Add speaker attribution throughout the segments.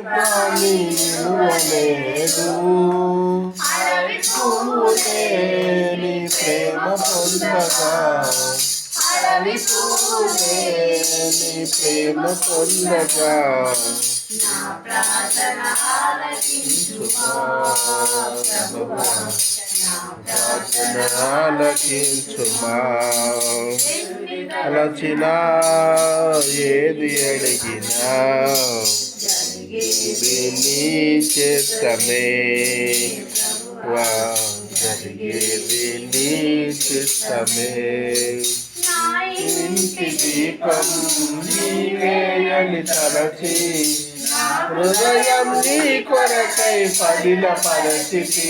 Speaker 1: నీ ప్రేమ పొందగా
Speaker 2: అడవి
Speaker 1: నీ ప్రేమ పొందగా
Speaker 2: ఆలకించుమా
Speaker 1: అలచినా ఏది అడిగినా నీ చిత్తమే జరిగేది నీ చిత్తమే ఇంటి దీపం నీవే అని తలచి హృదయం నీ కొరకై పడిన పరిస్థితి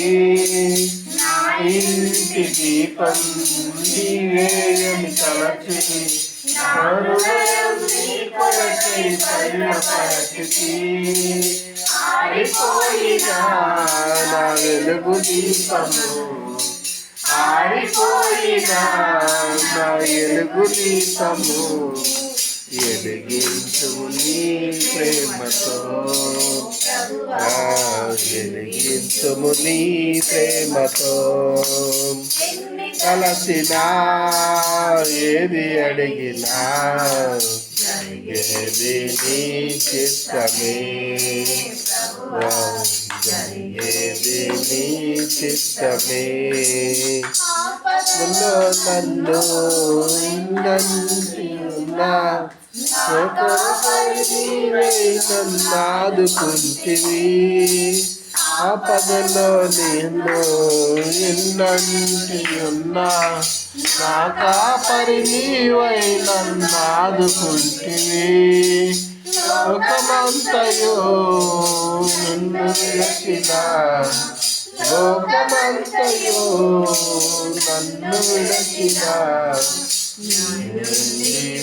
Speaker 1: ఇంటి దీపం నీవే అని తలచి హృదయం నీ కొరకై పడిన పరిస్థితి ఆరిపోయిన నా వెలుగు దీపము ఆరిపోయిన నా ఎలుగు దీపము ఎదిగించు నీ ప్రేమతో ఆ, వెలిగించుము నీ ప్రేమతో కలసినా ఏది అడిగినా ఏది చిత్తమే ఆ, జరిగేది చిత్తమే నన్ను నన్ను నందినా ఆపదలో నేను ఎన్నంటి ఉన్నా నా కాపరి నీవైనా నన్నాదుకుంటివి లోకమంతయో నిన్ను విడచిన. లోకమంతయో నన్ను విడచిన.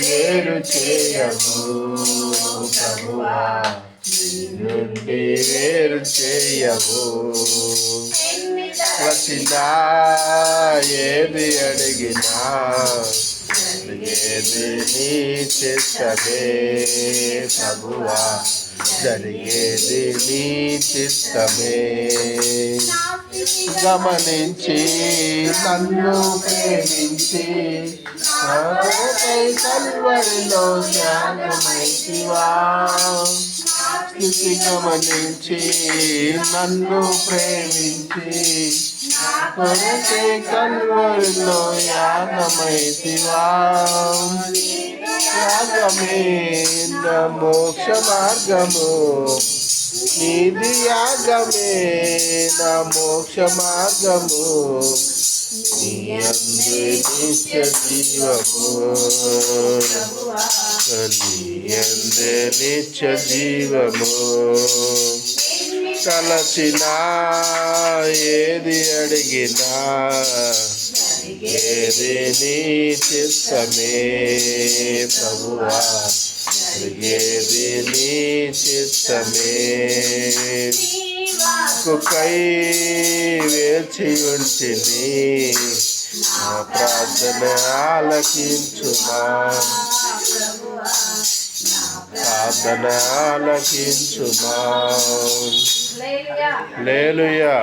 Speaker 1: వేరు చేయము ప్రభువా నుండి వేరు చేయము వచ్చినా ఏది అడిగినా జరిగేది చిత్తమే ప్రభువా జరిగేది నీ చిత్తమే గమనించి నన్ను ప్రేమించి నాకై కల్వరిలో త్యాగమైతివా స్థితి గమనించి నన్ను ప్రేమించి కొరకే కల్వరిలో యాగమైతివా యాగమే మోక్ష మార్గము నీది యాగమే నా మోక్ష మార్గము నీ అందు నిత్య జీవము నీ నిత్య జీవము. కలసినా ఏది అడిగినా ఏది నీ చిత్తమే ప్రభువా. ఏది నీ చిత్తమే. కుకై వేచి ఉంటిని నా ప్రార్థన ఆలకించుమా. ప్రార్థన ఆలకించుమా. లేలుయా.